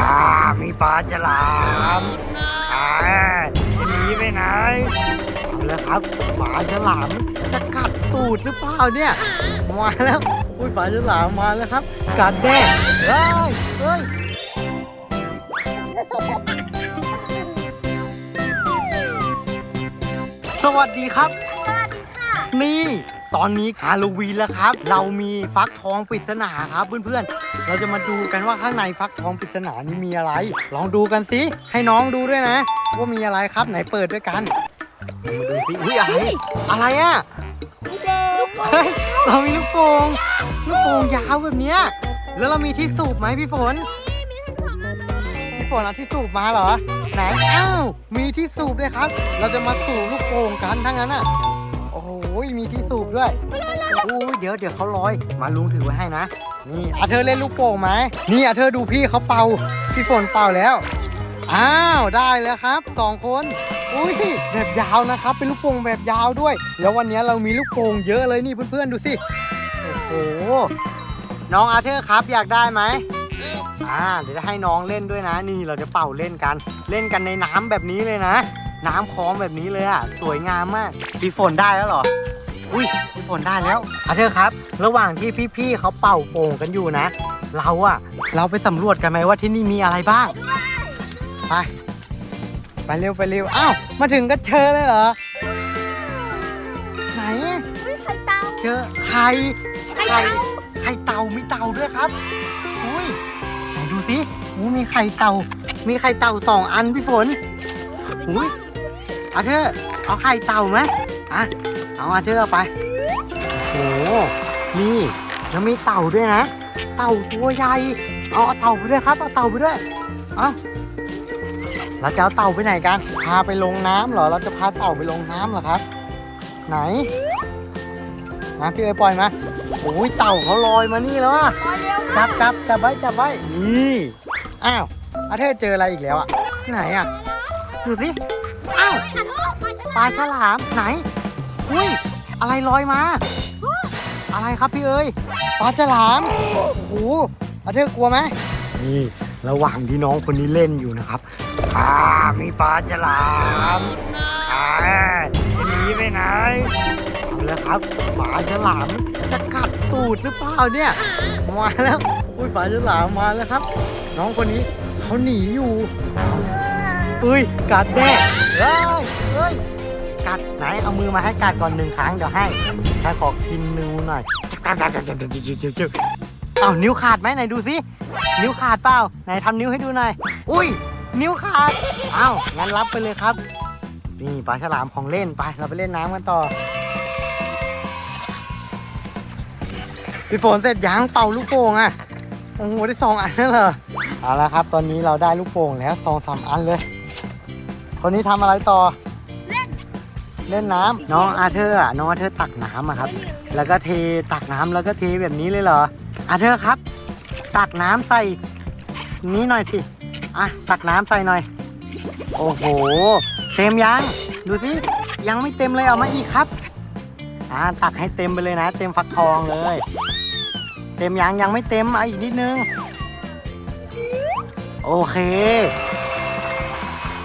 อ่ามีปลาฉลามอ่าจะหนีไปไหนเอาแล้วครับปลาฉลามจะกัดตูดหรือเปล่าเนี่ยมาแล้วอุ้ยปลาฉลามมาแล้วครับ กัดแน่เฮ้ยเฮ้ยสวัสดีครับ สวัสดีค่ะ นี่ ตอนนี้ฮาโลวีนแล้วครับ เรามีฟักทองปริศนาครับเพื่อนๆ เราจะมาดูกันว่าข้างในฟักทองปริศนานี้มีอะไร ลองดูกันสิให้น้องดูด้วยนะ ว่ามีอะไรครับไหนเปิดด้วยกันมาดูสิอุ้ยอะไรอะไรอะพี่เด็กเฮ้ยเรามีลูกโป่งลูกโป่งยาวแบบเนี้ยแล้วเรามีที่สูบไหมพี่ฝนพี่ฝนเอาที่สูบมาเหรอไหนอ้าวมีที่สูบด้วยครับ เราจะมาสูบลูกโป่งกันทั้งนั้นอะโอ้โหมีที่สูบด้วยอุ้ยเดี๋ยวเดี๋ยวเขาลอย มาลุงถือไว้ให้นะ นี่อาเธอเล่นลูกโป่งไหมนี่อาเธอดูพี่เขาเป่า พี่ฝนเป่าแล้ว อ้าวได้แล้วครับสองคนอุ้ยแบบยาวนะครับ เป็นลูกโป่งแบบยาวด้วย แล้ววันนี้เรามีลูกโป่งเยอะเลยนี่เพื่อนๆดูสิ โอ้โห น้องอาเธอร์ครับอยากได้ไหมอ่าเดี๋ยวจะให้น้องเล่นด้วยนะ นี่เราจะเป่าเล่นกัน เล่นกันในน้ำแบบนี้เลยนะ น้ำคลองแบบนี้เลยอะ สวยงามมากพี่ฝนได้แล้วเหรอ อุ้ยพี่ฝนได้แล้วอาเธอครับ ระหว่างที่พี่ๆเขาเป่าโป่งกันอยู่นะ เราอะ เราไปสำรวจกันไหมว่าที่นี่มีอะไรบ้าง ไป ไปเร็วไปเร็ว อ้าว มาถึงก็เจอเลยเหรอ ไหน อุ้ยไข่เต่าเจอไข่ไข่ไข่เต่าไข่เต่ามีเต่าด้วยครับ อุ้ยไหนดูสิอู้มีไข่เต่า มีไข่เต่าสองอันพี่ฝน อุ้ย อาเธอร์เอาไข่เต่าไหมอะเอาอาเธอร์เอาไปโอ้โหนี่แล้วมีเต่าด้วยนะ เต่าตัวใหญ่เอาเอาเต่าไปด้วยครับเอาเต่าไปด้วยเอาเราจะเอาเต่าไปไหนกัน พาไปลงน้ำเหรอ เราจะพาเต่าไปลงน้ำเหรอครับ ไหนมาพี่เอ๋ยปล่อยมาโอ้ยเต่าเขาลอยมานี่แล้วอะมาเร็วจับจับจับไว้จับไว้นี่อ้าวอาเทศเจออะไรอีกแล้วอะที่ไหนอะดูสิอ้าวป ลาฉลามไหน อุ้ย อะไรลอยมา อะไรครับพี่เอ้ยปลาฉลาม โอ้โหอาเธอร์กลัวไหมนี่ระหว่างที่น้องคนนี้เล่นอยู่นะครับอ่ามีปลาฉลามอ่าจะหนีไปไหนเอาแล้วครับปลาฉลามจะกัดตูดหรือเปล่าเนี่ยมาแล้วอุ้ยปลาฉลามมาแล้วครับ น้องคนนี้เขาหนีอยู่อุ้ยกัดแน่ัดไหนเอามือมาให้กัดก่อนหนึ่งครั้งเดี๋ยวให้ใครขอกินนิ้วหน่อยอ้าวนิ้วขาดไหมไหนดูสินิ้วขาดเปล่าไหนทำนิ้วให้ดูหน่อยอุ้ย นิ้วขาดอ้าวงั้นรับไปเลยครับ นี่ปลาฉลามของเล่นไปเราไปเล่นน้ำกันต่อพี่ฝนเสร็จยังเป่าลูกโป่งอะโอ้โหได้สองอันนั่นเหรอเอาละครับ ตอนนี้เราได้ลูกโป่งแล้วสองสาอันเลย คนนี้ทำอะไรต่อ เล่นน้ำน้องอาเธอร์อะน้องอาเธอร์ตักน้ำอะครับ แล้วก็เทตักน้ำแล้วก็เทแบบนี้เลยเหรออาเธอร์ครับ ตักน้ำใส่นี้หน่อยสิอะตักน้ำใส่หน่อย โอ้โห เต็มยังดูสิยังไม่เต็มเลยเอามาอีกครับอ่าตักให้เต็มไปเลยนะ เต็มฟักทองเลย เต็มยังยังไม่เต็มเอาอีกนิดนึง โอเค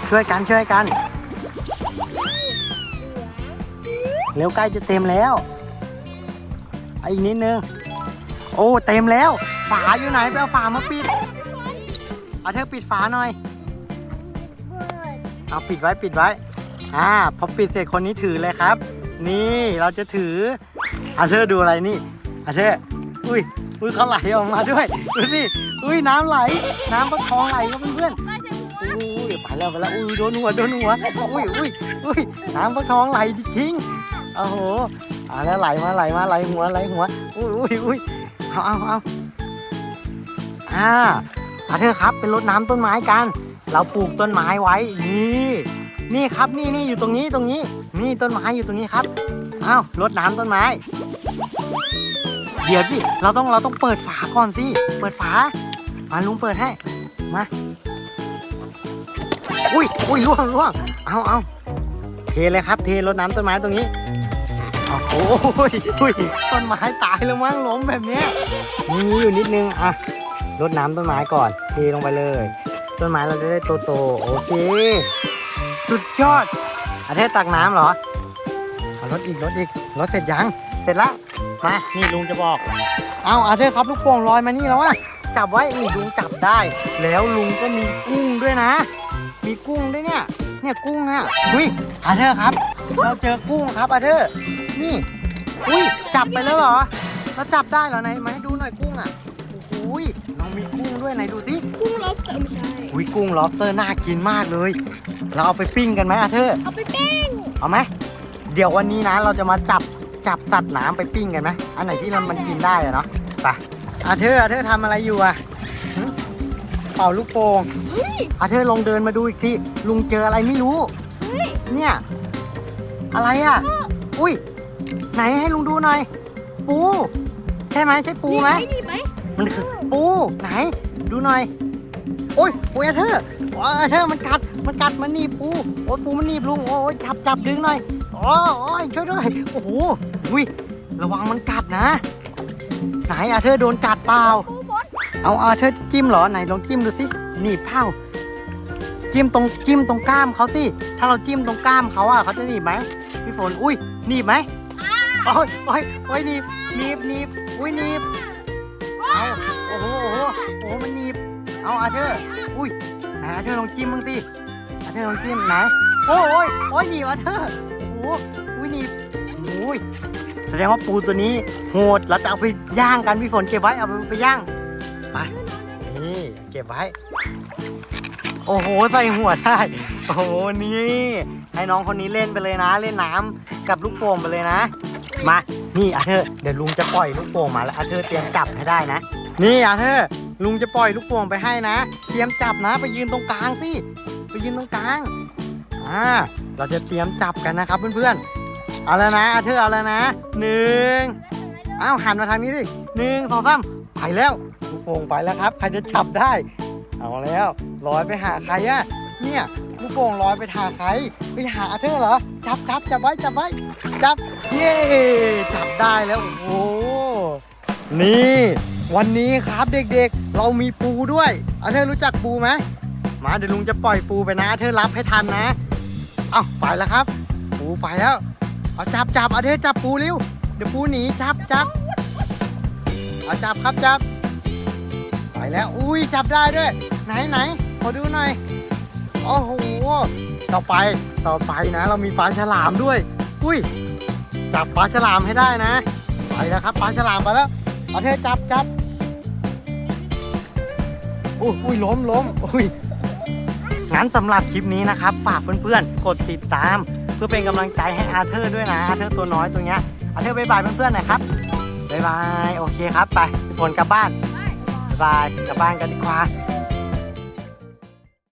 ช่วยกันช่วยกัน เร็วใกล้จะเต็มแล้วเอาอีกนิดนึง โอ้เต็มแล้ว ฝาอยู่ไหนไปเอาฝามาปิดเอาเธอปิดฝาหน่อย เอาปิดไว้ปิดไว้ อ่าพอปิดเสร็จคนนี้ถือเลยครับ นี่เราจะถืออาเธอดูอะไรนี่อาเธออุ้ยอุ้ยเขาไหลออกมาด้วยดูสิอุ้ยน้ำไหล น้ำประคองไหลครับเพื่อนๆมาถึงหัวอุ้ยไปแล้วไปแล้วอุ้ยโดนหัวโดนหัวอุ้ยอุ้ยอุ้ยน้ำฟักทองไหลทิ้ง โอ้โหอ่าแล้วไหลมาไหลมาไหลหัวไหลหัวอุ้ยอุ้ยอุ้ยเอาเอาเอาอ่าอาเธอครับเป็นรดน้ำต้นไม้กัน เราปลูกต้นไม้ไว้นี่นี่ครับนี่นี่อยู่ตรงนี้ตรงนี้ นี่ต้นไม้อยู่ตรงนี้ครับอ้าวรดน้ำต้นไม้ เดี๋ยวสิเราต้องเราต้องเปิดฝาก่อนสิเปิดฝามาลุงเปิดให้มาอุ้ยอุ้ยล่วงล่วงเอาเอาเทเลยครับ เทรดน้ำต้นไม้ตรงนี้ โอ้โหอุ้ยต้นไม้ตายแล้วมั้งล้มแบบเนี้ยมีอยู่นิดนึงอะรดน้ำต้นไม้ก่อนเทลงไปเลย ต้นไม้เราจะได้โตๆโอเค สุดยอดอาเทศตักน้ำเหรอเอารถอีกรถอีกรถเสร็จยัง เสร็จแล้วมานี่ลุงจะบอก เอาอาเทศครับลูกโป่งลอยมานี่แล้วอะจับไว้นี่ลุงจับได้ แล้วลุงก็มีกุ้งด้วยนะ มีกุ้งด้วยเนี่ย เนี่ยกุ้งอะอุ้ยอาเธอร์ครับ เราเจอกุ้งครับอาเธ อร์นี่อุ้ยจับไปแล้วเหรอเราจับได้เหรอไหนมาให้ดูหน่อยกุ้งอะโอ้ยน้องมีกุ้งด้วยไหนดูสิกุ้งลบเตอร์ไม่ใช่อุ้ยกุ้งล็อบสเตอร์น่ากินมากเลย เราเอาไปปิ้งกันไหมอาเธอร์เอาไปปิ้งเอาไหมเดี๋ยววันนี้นะเราจะมาจับจับสัตว์น้ำไปปิ้งกันไหมอันไหนที่มันมันกินได้อะเนาะไปอาเธอร์อาเธอร์ทำอะไรอยู่อะหึเป่าลูกโป่งเฮ้ยอาเธอร์ลองเดินมาดูอีกสิลุงเจออะไรไม่รู้เฮ้ยเนี่ยอะไรอะ อุ้ย ไหนให้ลุงดูหน่อย ปู ใช่ไหมใช่ปูไหมนี่ไหมมันคือปูไหน ดูหน่อย โอ้ยโอ้ยอาเธอร์อ๋ออาเธอร์มันกัดมันกัดมันหนีบปูโอ้ยปูมันหนีบลุงโอ้ยจับจับดึงหน่อยโอ้โอ้ยช่วยด้วยโอ้โหอุ้ยระวังมันกัดนะ ไหนอาเธอร์โดนกัดเปล่าปูบดเอาอาเธอร์จิ้มเหรอไหนลองจิ้มดูสิหนีบเผาจิ้มตรงจิ้มตรงกล้ามเขาสิ ถ้าเราจิ้มตรงกล้ามเขาอะเขาจะหนีบไหมพี่ฝน อุ้ยหนีบไหม โอ้ยโอ้ยโอ้ยหนีบหนีบหนีบอุ้ยหนีบเอาโอ้โหโอ้โหโอ้โหมันหนีบเอาอาเธอร์อุ้ยไหนอาเธอร์ลองจิ้มบ้างสิอาเธอร์ลองจิ้มไหนโอ้ยโอ้ยโอ้ยหนีบอาเธอร์โอ้โหอุ้ยหนีบโอ้ยแสดงว่าปูตัวนี้โหดเราจะเอาไปย่างกันพี่ฝนเก็บไว้เอาไปไปย่างไปนี่เก็บไว้ โอ้โหใส่หัวได้โอ้โหนี่ให้น้องคนนี้เล่นไปเลยนะ เล่นน้ำกับลูกโป่งไปเลยนะ มา นี่อาเธอร์เดี๋ยวลุงจะปล่อยลูกโป่งมาแล้วอาเธอร์เตรียมจับให้ได้นะ นี่อาเธอร์ลุงจะปล่อยลูกโป่งไปให้นะ เตรียมจับนะ ไปยืนตรงกลางสิ ไปยืนตรงกลาง อ่า เราจะเตรียมจับกันนะครับเพื่อนๆ เอาแล้วนะอาเธอร์เอาแล้วนะหนึ่งอ้าวหันมาทางนี้ดิหนึ่งสองสามไปแล้วลูกโป่งไปแล้วครับ ใครจะจับได้ เอาแล้วลอยไปหาใครอะเนี่ย ลูกโป่งลอยไปหาใครไปหาเธอเหรอ จับจับจับไว้จับไว้จับเย้จับได้แล้ว โอ้โห นี่ วันนี้ครับเด็กๆ เรามีปูด้วยอาเธอรู้จักปูไหมมาเดี๋ยวลุงจะปล่อยปูไปนะเธอรับให้ทันนะ เอาไปแล้วครับ ปูไปแล้ว เอาจับจับอาเธอจับปูเร็วเดี๋ยวปูหนีจับจับเอาจับครับจับไปแล้ว อุ้ยจับได้ด้วย ไหนไหนขอดูหน่อย โอ้โห ต่อไป ต่อไปนะ เรามีปลาฉลามด้วย อุ้ย จับปลาฉลามให้ได้นะ ไปแล้วครับปลาฉลามไปแล้วเอาเธอจับจับอุ้ยอุ้ยล้มล้มอุ้ย งั้นสำหรับคลิปนี้นะครับ ฝากเพื่อนๆ กดติดตาม เพื่อเป็นกำลังใจให้อาเธอร์ด้วยนะ อาเธอร์ตัวน้อยตัวเนี้ย อาเธอร์บายบายเพื่อนๆหน่อยครับบายบาย โอเคครับ ไปฝนกลับบ้านบายบายกลับบ้านกันดีกว่า